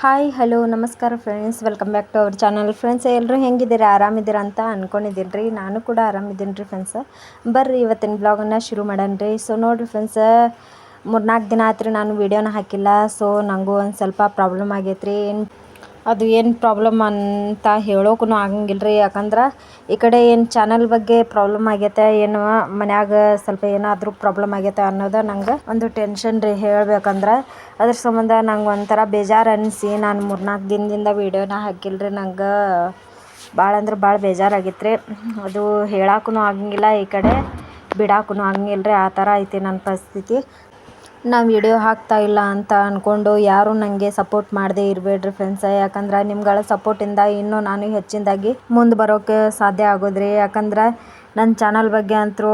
Hi hello ನಮಸ್ಕಾರ friends welcome back to our channel friends ಎಲ್ಲರೂ ಹೆಂಗಿದ್ದೀರಿ? ಆರಾಮಿದ್ದೀರಾ ಅಂತ ಅಂದ್ಕೊಂಡಿದ್ದೀನಿ ರೀ ನಾನು ಕೂಡ ಆರಾಮಿದ್ದೀನಿ ರೀ ಫ್ರೆಂಡ್ಸ್ ಬರ್ರಿ, ಇವತ್ತಿನ ಬ್ಲಾಗನ್ನು ಶುರು ಮಾಡೋಣ ರೀ ಸೊ ನೋಡಿರಿ ಫ್ರೆಂಡ್ಸ್ ಮೂರ್ನಾಲ್ಕು ದಿನ ಆಯ್ತು ನಾನು ವೀಡಿಯೋನ ಹಾಕಿಲ್ಲ. ಸೊ ನನಗೂ ಒಂದು ಸ್ವಲ್ಪ ಪ್ರಾಬ್ಲಮ್ ಆಗೈತೆ ರೀ ಏನು ಅದು ಏನು ಪ್ರಾಬ್ಲಮ್ ಅಂತ ಹೇಳೋಕ್ಕೂ ಆಗಂಗಿಲ್ಲ ರೀ ಯಾಕಂದ್ರೆ ಈ ಕಡೆ ಏನು ಚಾನಲ್ ಬಗ್ಗೆ ಪ್ರಾಬ್ಲಮ್ ಆಗೈತೆ, ಏನು ಮನ್ಯಾಗ ಸ್ವಲ್ಪ ಏನಾದರೂ ಪ್ರಾಬ್ಲಮ್ ಆಗೈತೆ ಅನ್ನೋದು ನಂಗೆ ಒಂದು ಟೆನ್ಷನ್ ರೀ ಹೇಳ್ಬೇಕಂದ್ರೆ. ಅದ್ರ ಸಂಬಂಧ ನಂಗೆ ಒಂಥರ ಬೇಜಾರು ಅನಿಸಿ. ನಾನು ಮೂರ್ನಾಲ್ಕು ದಿನದಿಂದ ವೀಡಿಯೋನ ಹಾಕಿಲ್ಲ ರೀ ನಂಗೆ ಭಾಳ ಅಂದ್ರೆ ಭಾಳ ಬೇಜಾರಾಗಿತ್ತು ರೀ ಅದು ಹೇಳಕ್ಕೂ ಆಗಂಗಿಲ್ಲ, ಈ ಕಡೆ ಬಿಡಾಕೂ ಆಗಂಗಿಲ್ಲ ರೀ ಆ ಥರ ಐತಿ ನನ್ನ ಪರಿಸ್ಥಿತಿ. ನಾ ವೀಡಿಯೋ ಹಾಕ್ತಾ ಇಲ್ಲ ಅಂತ ಅಂದ್ಕೊಂಡು ಯಾರು ನನಗೆ ಸಪೋರ್ಟ್ ಮಾಡದೇ ಇರಬೇಡ್ರಿ ಫ್ರೆಂಡ್ಸ್ ಯಾಕಂದ್ರೆ ನಿಮ್ಗಳ ಸಪೋರ್ಟಿಂದ ಇನ್ನೂ ನಾನು ಹೆಚ್ಚಿನದಾಗಿ ಮುಂದೆ ಬರೋಕ್ಕೆ ಸಾಧ್ಯ ಆಗೋದ್ರಿ. ಯಾಕಂದ್ರೆ ನನ್ನ ಚಾನಲ್ ಬಗ್ಗೆ ಅಂತೂ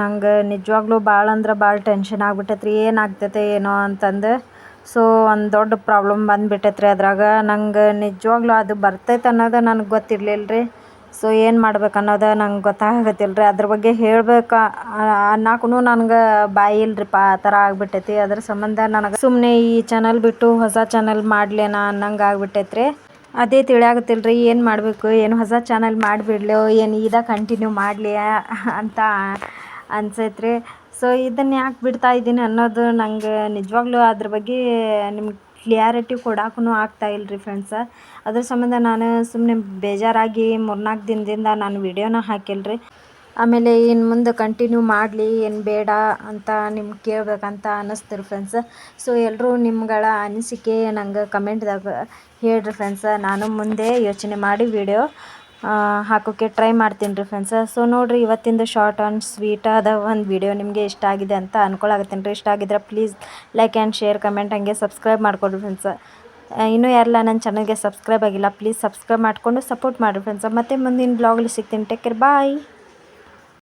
ನಂಗೆ ನಿಜವಾಗ್ಲೂ ಭಾಳ ಅಂದ್ರೆ ಭಾಳ ಟೆನ್ಷನ್ ಆಗ್ಬಿಟ್ಟೈತೆ ರೀ ಏನಾಗ್ತೈತೆ ಏನೋ ಅಂತಂದು ಸೊ ಒಂದು ದೊಡ್ಡ ಪ್ರಾಬ್ಲಮ್ ಬಂದುಬಿಟ್ಟೈತ್ರಿ ಅದ್ರಾಗ. ನಂಗೆ ನಿಜವಾಗ್ಲೂ ಅದು ಬರ್ತೈತೆ ಅನ್ನೋದು ನನಗೆ ಗೊತ್ತಿರಲಿಲ್ಲ ರೀ ಸೊ ಏನು ಮಾಡ್ಬೇಕು ಅನ್ನೋದು ನಂಗೆ ಗೊತ್ತಾಗತ್ತಿಲ್ಲ ರೀ ಅದ್ರ ಬಗ್ಗೆ ಹೇಳ್ಬೇಕು ಅನ್ನಕ್ಕೂ ನನಗೆ ಬಾಯಿ ಇಲ್ರಿಪ್ಪ ಆ ಥರ ಆಗಿಬಿಟ್ಟೈತಿ. ಅದ್ರ ಸಂಬಂಧ ನನಗೆ ಸುಮ್ಮನೆ ಈ ಚಾನಲ್ ಬಿಟ್ಟು ಹೊಸ ಚಾನಲ್ ಮಾಡಲೇನ ಅನ್ನಂಗೆ ಆಗಿಬಿಟ್ಟೈತ್ರಿ. ಅದೇ ತಿಳಿಯಾಗತ್ತಿಲ್ಲ ರೀ ಏನು ಮಾಡಬೇಕು? ಏನು ಹೊಸ ಚಾನಲ್ ಮಾಡಿಬಿಡ್ಲೋ? ಏನು ಇದ ಕಂಟಿನ್ಯೂ ಮಾಡಲಿ ಅಂತ ಅನ್ಸೈತೆ ರೀ ಸೊ ಇದನ್ನು ಯಾಕೆ ಬಿಡ್ತಾ ಇದ್ದೀನಿ ಅನ್ನೋದು ನಂಗೆ ನಿಜವಾಗ್ಲೂ ಅದ್ರ ಬಗ್ಗೆ ನಿಮ್ಗೆ ಕ್ಲಿಯಾರಿಟಿ ಕೊಡಕ್ಕೂ ಆಗ್ತಾ ಇಲ್ಲ ರೀ ಫ್ರೆಂಡ್ಸ ಅದ್ರ ಸಂಬಂಧ ನಾನು ಸುಮ್ಮನೆ ಬೇಜಾರಾಗಿ ಮೂರ್ನಾಲ್ಕು ದಿನದಿಂದ ನಾನು ವೀಡಿಯೋನ ಹಾಕಿಲ್ಲ ರೀ ಆಮೇಲೆ ಇನ್ನು ಮುಂದೆ ಕಂಟಿನ್ಯೂ ಮಾಡಲಿ, ಏನು ಬೇಡ ಅಂತ ನಿಮ್ಗೆ ಕೇಳಬೇಕಂತ ಅನ್ನಿಸ್ತು ಫ್ರೆಂಡ್ಸ್ ಸೊ ಎಲ್ಲರೂ ನಿಮ್ಗಳ ಅನಿಸಿಕೆ ನಂಗೆ ಕಮೆಂಟ್ದಾಗ ಹೇಳ್ರಿ ಫ್ರೆಂಡ್ಸ ನಾನು ಮುಂದೆ ಯೋಚನೆ ಮಾಡಿ ವೀಡಿಯೋ ಹಾಕೋಕ್ಕೆ ಟ್ರೈ ಮಾಡ್ತೀನಿ ರೀ ಫ್ರೆಂಡ್ಸ ಸೊ ನೋಡಿರಿ, ಇವತ್ತಿಂದ ಶಾರ್ಟ್ ಆ್ಯಂಡ್ ಸ್ವೀಟ್ ಆದ ಒಂದು ವೀಡಿಯೋ ನಿಮಗೆ ಇಷ್ಟ ಆಗಿದೆ ಅಂತ ಅನ್ಕೊಳಕತ್ತೀನಿ ರೀ. ಇಷ್ಟ ಆಗಿದ್ರೆ please like and share comment ಹಂಗೆ ಸಬ್ಸ್ಕ್ರೈಬ್ ಮಾಡಿಕೊಡ್ರಿ ಫ್ರೆಂಡ್ಸ್ ಇನ್ನೂ ಯಾರಲ್ಲ ನನ್ನ ಚಾನಲ್ಗೆ ಸಬ್ಸ್ಕ್ರೈಬ್ ಆಗಿಲ್ಲ ಪ್ಲೀಸ್ ಸಬ್ಸ್ಕ್ರೈಬ್ ಮಾಡಿಕೊಂಡು ಸಪೋರ್ಟ್ ಮಾಡಿರಿ ಫ್ರೆಂಡ್ಸ್ ಮತ್ತೆ ಮುಂದಿನ ಬ್ಲಾಗಲ್ಲಿ ಸಿಗ್ತೀನಿ. Take care bye